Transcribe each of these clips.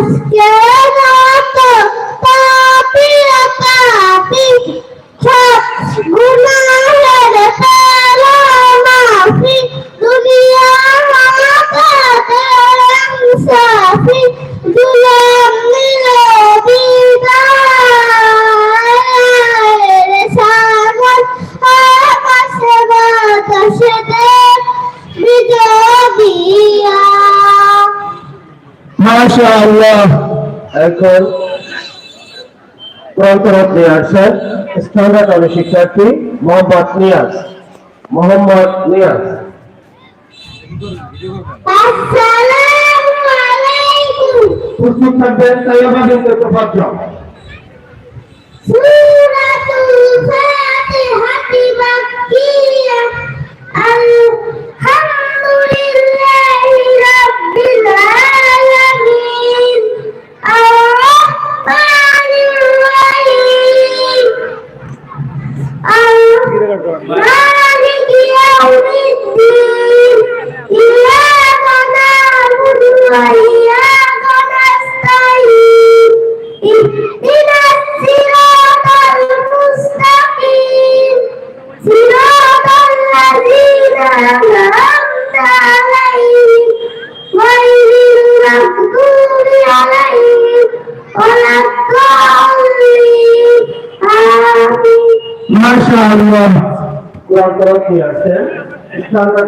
আজকে রাত আল্লাহ এখন আসছেন স্থানীয় কলেজ শিক্ষার্থী মোহাম্মদ নিয়াজ। মোহাম্মদ নিয়াজ। আসসালামু প্রস্তুত থাকবেন তাইবা বিনতে তোফাজ্জল সূরাতুল ফাতিহাতি মাক্কিয়া আলহামদুলিল্লাহি রাব্বিল আলামিন আর-রাহমানির রাহিম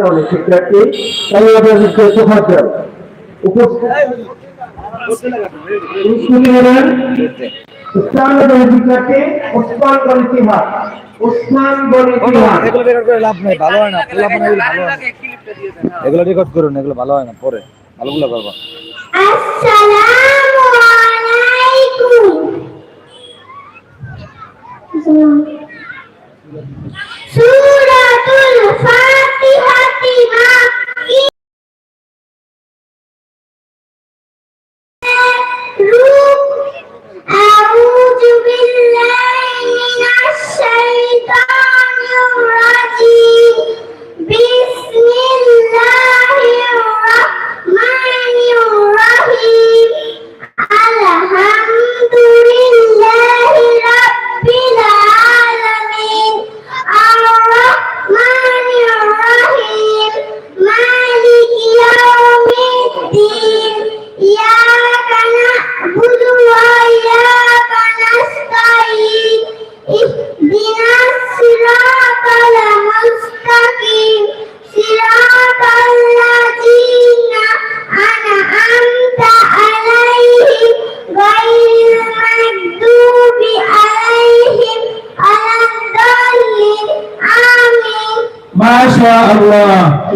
কলেজ শিক্ষার্থী উপস্থিত এগুলো রেকর্ড করে লাভ নেই ভালো হয় না এগুলো ভালো হয় না। এগুলো রেকর্ড করুন এগুলো ভালো হয় না পরে ভালোগুলো করব। আসসালামু আলাইকুম। সূরাতুল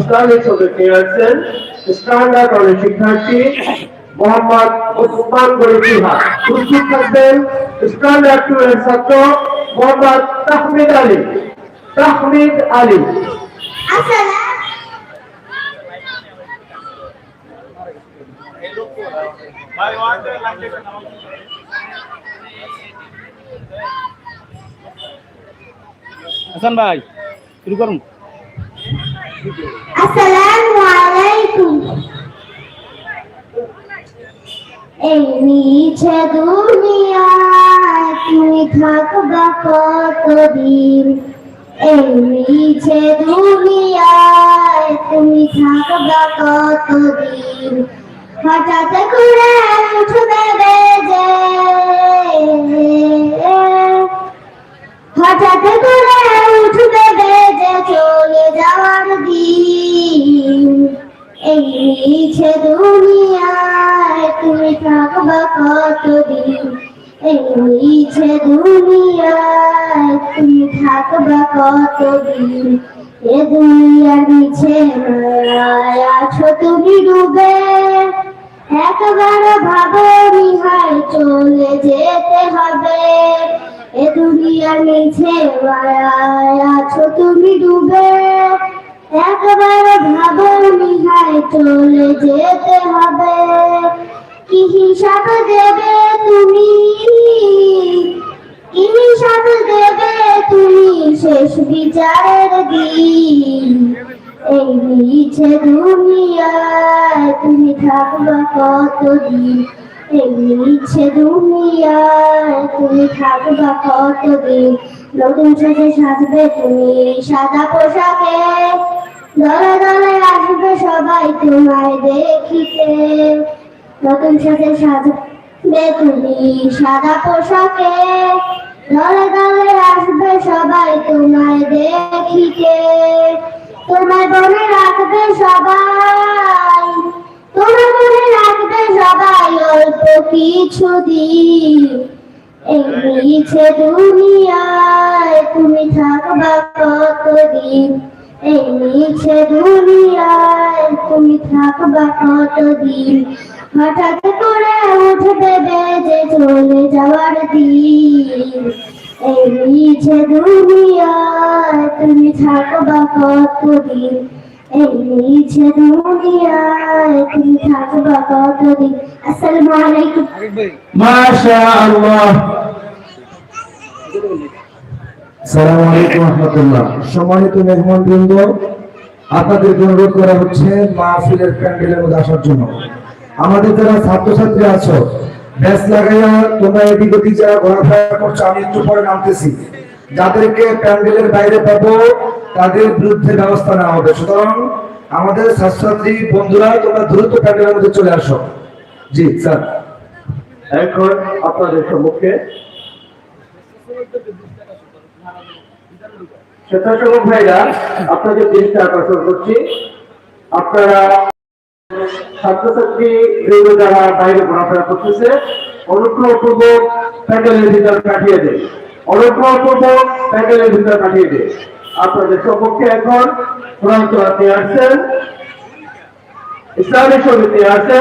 সুলতানি চৌধুরী আসছেন স্ট্যান্ডার্ড কলেজ শিক্ষার্থী মোহাম্মদ উসমান গরিফিহা উপস্থিত থাকবেন স্ট্যান্ডার্ড টু এর ছাত্র মোহাম্মদ তাহমিদ আলী। তাহমিদ আলী। হাসান ভাই, শুরু করুন। আসসালামু আলাইকুম। এই মিছে দুনিয়ায় তুমি কতদিন? এই দুনিয়ায় তুমি থাকবা কতদিন? হঠাৎ করে হঠাৎ করে মিছে দুনিয়ায়, তুমি থাকবা কতদিন? এই মিছে দুনিয়ায়, তুমি থাকবা কতদিন? এ দুনিয়ার মায়ায় আছো তুমি ডুবে। একবার ভাবো নিহাই চলে যেতে হবে। এ দুনিয়ার মিছে আছো তুমি ডুবে। একবার ভাবো নিহাই চলে যেতে হবে। কি হিসাব দেবে তুমি? কি হিসাব দেবে তুমি শেষ বিচারের দিন? এই মিছে দুনিয়ায় তুমি থাকবা কতদিন? তুমি থাকবা কতদিন? নতুন সাজে সাজবে তুমি সাদা পোশাকে। দলে দলে আসবে সবাই তোমায় দেখিতে। নতুন সাজে সাজবে তুমি সাদা পোশাকে। দলে দলে আসবে সবাই তোমায় দেখিতে। তোমায় বনে রাখবে সবাই। মনে রাখবে সবাই অল্প কিছু দিন। এই মিছে দুনিয়ায়, তুমি থাকবা কতদিন? এই মিছে দুনিয়ায়, তুমি থাকবা কতদিন? হঠাৎ করে উঠবে বেজে চলে যাওয়ার দিন। এই মিছে দুনিয়ায়, তুমি থাকবা কতদিন? এই মিছে দুনিয়ায় আপনাদেরকে অনুরোধ করা হচ্ছে মাহফিলের প্যান্ডেলের মধ্যে আসার জন্য। আমাদের যারা ছাত্রছাত্রী আছো, ব্যাস লাগাইয়া তোমরা এদিক ওদিক যারা ঘোরাফেরা করছ, আমি একটু পরে নামতেছি। যাদেরকে প্যান্ডেলের বাইরে পাবো তাদের বিরুদ্ধে ব্যবস্থা নেওয়া হবে। সুতরাং আমাদের ছাত্রছাত্রী বন্ধুরা, তোমরা দ্রুত প্যান্ডেলের মধ্যে চলে আসো। জি, স্যার। এখন আপনাদের সম্মুখে স্বেচ্ছাসেবক ভাইরা, আপনাদের দৃষ্টি আকর্ষণ করছি। আপনারা ছাত্রছাত্রী যারা বাইরে ঘোরাফেরা করতেছে প্যান্ডেলের ভিতর পাঠিয়ে দেয় প্যান্ডেলের ভিতর পাঠিয়ে দেয় আপনাদের সম্মুখে এখন আসছেন ইসলামী সমিতি আছে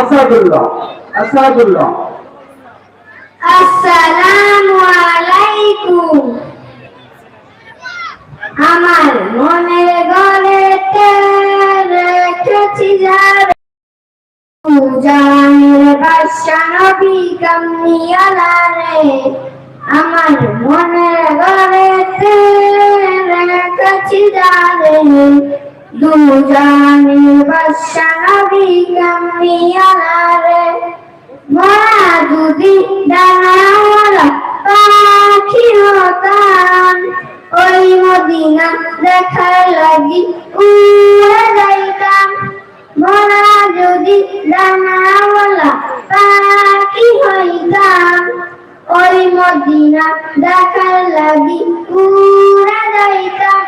আসাদুল্লাহ। আসাদুল্লাহ। আমার মনের গলেতে রেখেছি যার কামিয়ালা রে আমার মনের গলেতে রেখেছি যারে দুজানের বাদশা নবী কামিয়ালা রে মরা যদি ডানাওয়ালা পাখি হতাম ওই মদিনা দেখার লাগি উড়ে যাইতাম। মরা যদি ডানাওয়ালা পাখি হইতাম, ওই মদিনা দেখার লাগি উড়ে যাইতাম।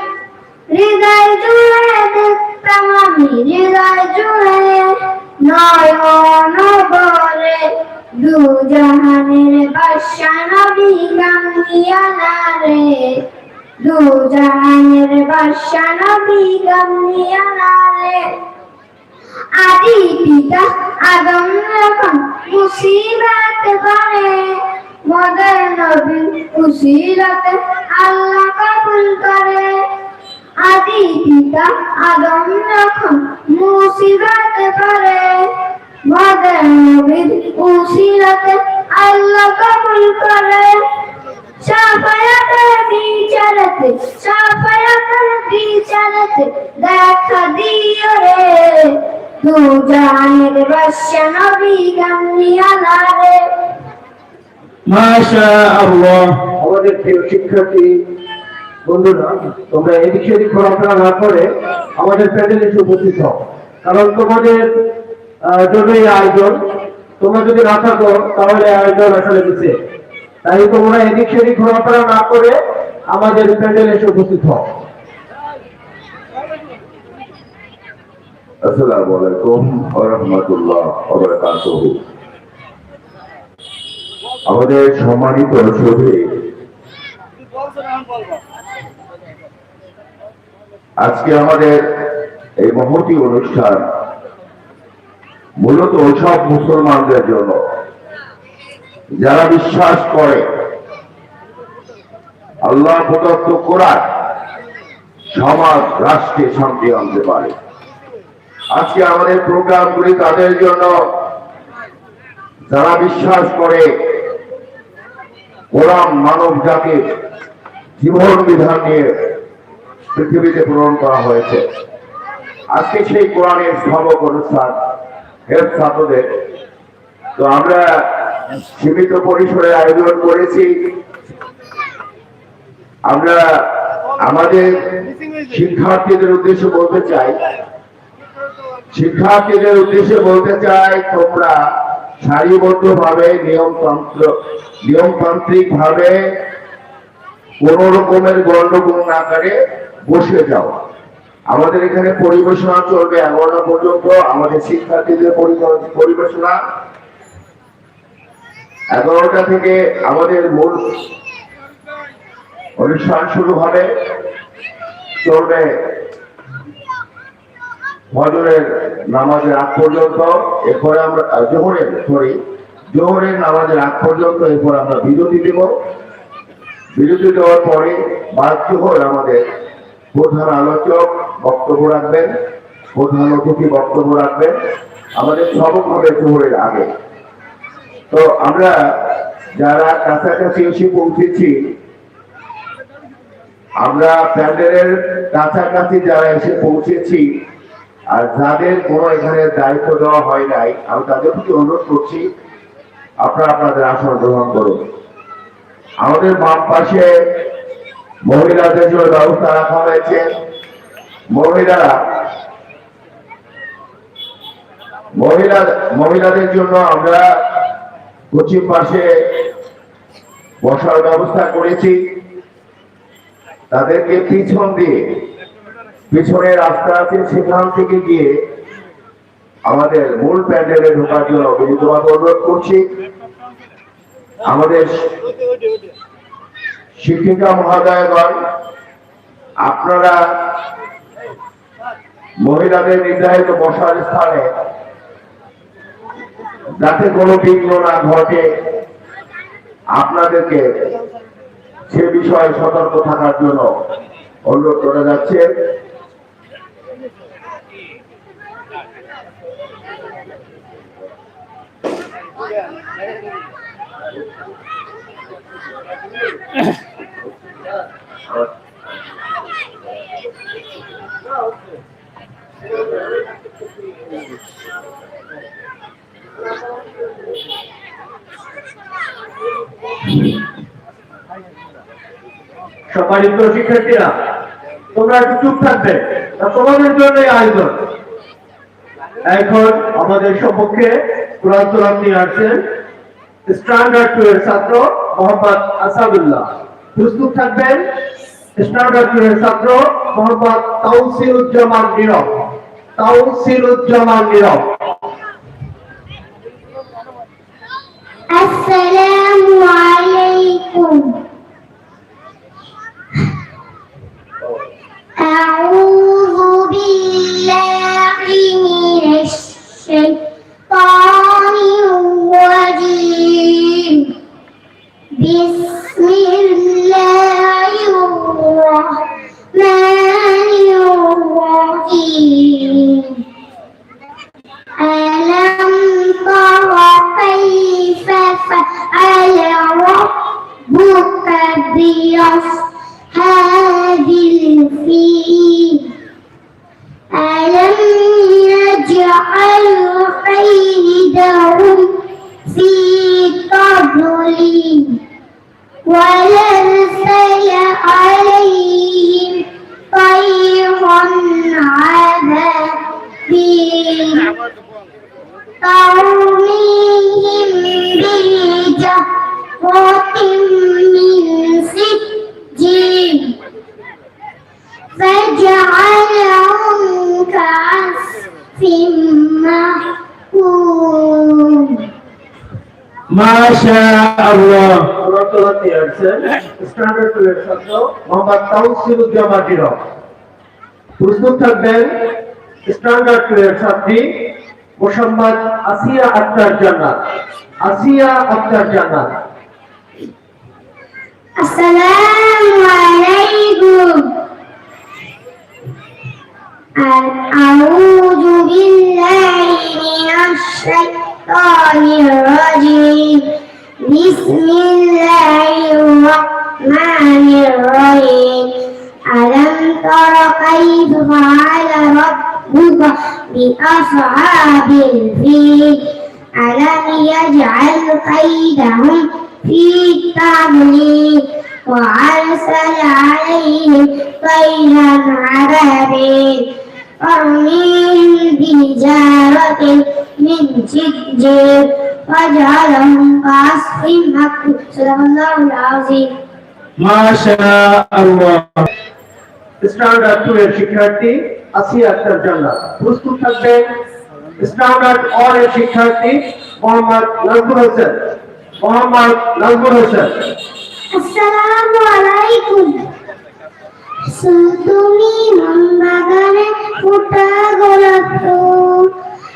হৃদয় জুড়ে দেখতাম আমি, হৃদয় জুড়ে নয়ন বলে দু জাহানের বাদশা নবী গামিয়ানা রে দু জাহানের বাদশা নবী গামিয়ানা রে আদি আদম যখন মুসিবত করে। মদর নবী উসিলতে আল্লাহ কবুল করে। আদি আদম যখন মুসিবত করে মদর নবীর উসিলতে আল্লাহ কবুল করে। সাফায়াতের বিচারতে সাফায়াতের বিচারতে দেখা তু বাদশা নবী গামিয়ালা রে মাশা আমাদের প্রিয় শিক্ষার্থী বন্ধুরা তোমরা এদিক সেদিক ঘোরাফেরা না করে আমাদের প্যান্ডেলে এসে উপস্থিত হও। কারণ তোমাদের এই আয়োজন। তোমরা যদি না থাকো তাহলে আয়োজন আসলে মিশে তাই তোমরা এদিক সেদিক ঘোরাফেরা না করে আমাদের প্যান্ডেলে এসে উপস্থিত হও। আসসালামু আলাইকুম রাহমাতুল্লাহ আমাদের সম্মানিত সভে আজকে আমাদের এই মহতি অনুষ্ঠান মূলত সব মুসলমানদের জন্য। যারা বিশ্বাস করে, আল্লাহ প্রদত্ত কোরআন সমাজ, রাষ্ট্রে শান্তি আনতে পারে। আজকে আমাদের প্রোগ্রামগুলি তাদের জন্য যারা বিশ্বাস করে কোরআন মানব জাতির জীবন বিধান নিয়ে পৃথিবীতে প্রেরণ করা হয়েছে। আজকে সেই কোরআনের সবক অনুষ্ঠান, হেলথ ছাত্রদের। তো আমরা সীমিত পরিসরে আয়োজন করেছি। আমরা আমাদের শিক্ষার্থীদের উদ্দেশ্য বলতে চাই শিক্ষার্থীদের উদ্দেশ্যে বলতে চাই, তোমরা সারিবদ্ধ ভাবে নিয়মতন্ত্র নিয়মতান্ত্রিক ভাবে কোন রকমের গন্ডগোল না করে বসে যাও। আমাদের এখানে পরিবেশনা চলবে এগারোটা পর্যন্ত। আমাদের শিক্ষার্থীদের পরিবেশনা এগারোটা থেকে আমাদের মূল অনুষ্ঠান শুরু হবে। চলবে ফজরের নামাজের আগ পর্যন্ত, এরপরে আমরা জোহরের সরি জোহরের নামাজের আগ পর্যন্ত এরপর আমরা বিরতি দেব। বিরতি দেওয়ার পরে হয়ে আমাদের প্রধান আলোচক বক্তব্য রাখবেন। প্রধান অতিথি বক্তব্য রাখবেন। আমাদের সবক জোহরের আগে। তো আমরা যারা কাছাকাছি এসে পৌঁছেছি, আমরা প্যান্ডেলের কাছাকাছি যারা এসে পৌঁছেছি আর যাদের কোনো এখানে দায়িত্ব দেওয়া হয় নাই, আমি তাদের প্রতি অনুরোধ করছি, আপনারা আপনাদের আসন গ্রহণ করুন। আমাদের বাম পাশে মহিলাদের জন্য ব্যবস্থা রাখা হয়েছে। মহিলারা, মহিলা, মহিলাদের জন্য আমরা পশ্চিম পাশে বসার ব্যবস্থা করেছি। তাদেরকে পিছন দিয়ে পিছনে রাস্তা আছে, সেখান থেকে গিয়ে আমাদের মূল প্যান্ডেলে ঢোকার জন্য বিনীতভাবে অনুরোধ করছি। আমাদের শিক্ষিকা মহোদয়গণ আপনারা মহিলাদের নির্ধারিত বসার স্থানে যাতে কোনো বিঘ্ন না ঘটে, আপনাদেরকে সে বিষয়ে সতর্ক থাকার জন্য অনুরোধ করা যাচ্ছে। সম্মানিত শিক্ষার্থীরা তোমরা একটু চুপ থাকবে। তোমাদের জন্য আয়োজন। এখন আমাদের সম্মুখে কোরআন তোলাপ নিয়ে আসছেন স্ট্যান্ডার্ড টু এর ছাত্র মোহাম্মদ আসাদুল্লাহ। প্রস্তুত থাকবেন? স্ট্যান্ডার্ড টু এর ছাত্র মোহাম্মদ তাউসিলুজ্জামান নীরব। তাউসিলুজ্জামান নীরব। আসসালামু আলাইকুম। মাশা আল্লাহ কোরআন তোলাম নিয়ে আসছেন স্ট্যান্ডার্ড টু এর ছাত্র মোহাম্মদ তাউসিরুজ্জামান নীরব প্রস্তুত থাকবেন স্ট্যান্ডার্ড টু এর ছাত্রী মোসাম্মদ আসিয়া আক্তার জান্নাত আসিয়া আক্তার জান্নাত السلام عليكم أعوذ بالله من الشيطان الرجيم. بسم الله الرحمن الرحيم. تر كيف فعل ربك بأصحاب الفيل؟ ألم يجعل كيدهم في تضليل وأرسل عليهم طيرا عبابيل ترميهم بحجارة من سجيل وجعلهم كعصف مأكول صدق الله العظيم মাশা আল্লাহ স্ট্যান্ডার্ড টু এর শিক্ষার্থী আসিয়া আক্তার জান্নাত প্রস্তুত থাকবেন স্ট্যান্ডার্ড অর এর শিক্ষার্থী মোহাম্মদ নাজমুল হোসেন মোহাম্মদ নাজমুল হোসেন আসসালামু আলাইকুম তুমি মন বাগানে ফুটা গোলাপ ফুল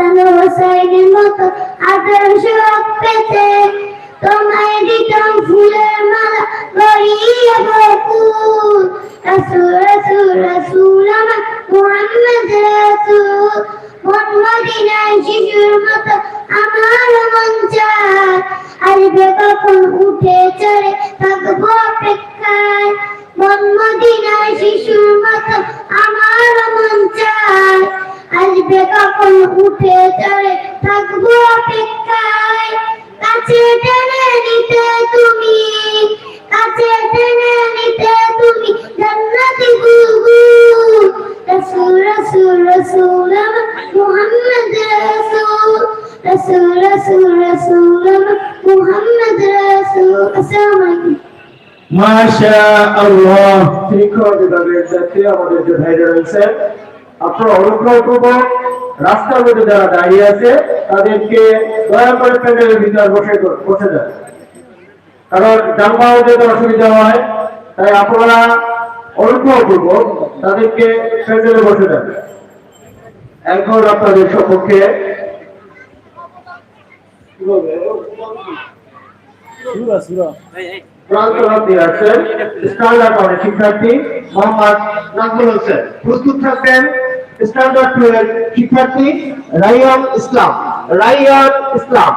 হাসান হোসাইনের মতো আদর্শ পেতে। তোমায় দিতাম ফুলের মালা গড়িয়ে বকুল। রসুল রসুল রসুল। উঠে থাকব অপেক্ষায়। কাছে টেনে নিতে তুমি, কাছে টেনে নিতে তুমি, জান্নাতি বুলবুল রসুল রসুল রসুল, মুহাম্মদ রসুল। রসুল রসুল রসুল, মুহাম্মদ রসুল। আসসালামু আমাদের যে ভাইরা রয়েছে। আপনারা অনুগ্রহ পূর্বক রাস্তার মধ্যে যারা দাঁড়িয়ে আছে, তাদেরকে দয়া করে প্যান্ডেলের ভিতরে বসে বসে যান। কারণ যানবাহন যেতে অসুবিধা হয়, তাই আপনারা অনুগ্রহ পূর্বক তাদেরকে প্যান্ডেলে বসে যান। এখন আপনাদের সপক্ষে শিক্ষার্থী মোহাম্মদ নাজমুল হোসেন। প্রস্তুত থাকবেন। স্ট্যান্ডার্ড টু এর শিক্ষার্থী রাইয়ান ইসলাম রাইয়ান ইসলাম